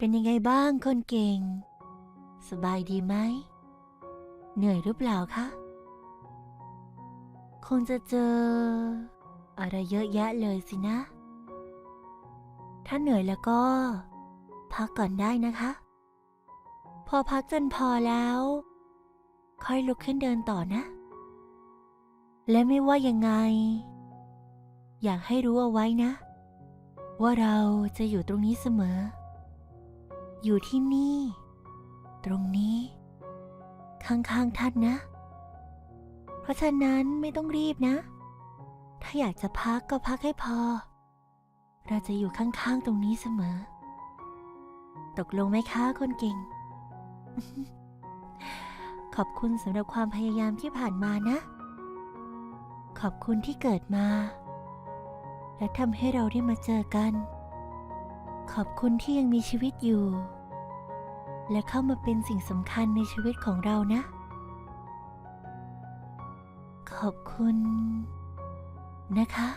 เป็นยังไงบ้างคนเก่ง สบายดีไหม เหนื่อยหรือเปล่าคะ คงจะเจอ อะไรเยอะแยะเลยสินะ ถ้าเหนื่อยแล้วก็ พักก่อนได้นะคะ พอพักจนพอแล้ว ค่อยลุกขึ้นเดินต่อนะ และไม่ว่ายังไง อยากให้รู้เอาไว้นะ ว่าเราจะอยู่ตรงนี้เสมอ อยู่ที่นี่ ตรงนี้ ข้างๆท่านนะ เพราะฉะนั้นไม่ต้องรีบนะ ถ้าอยากจะพักก็พักให้พอ เราจะอยู่ข้างๆตรงนี้เสมอ ตกลงไหมคะคนเก่ง ขอบคุณสำหรับความพยายามที่ผ่านมานะ ขอบคุณที่เกิดมา และทำให้เราได้มาเจอกัน ขอบคุณที่ยังมีชีวิตอยู่ และเข้ามาเป็นสิ่งสำคัญในชีวิตของเรานะ ขอบคุณ นะคะ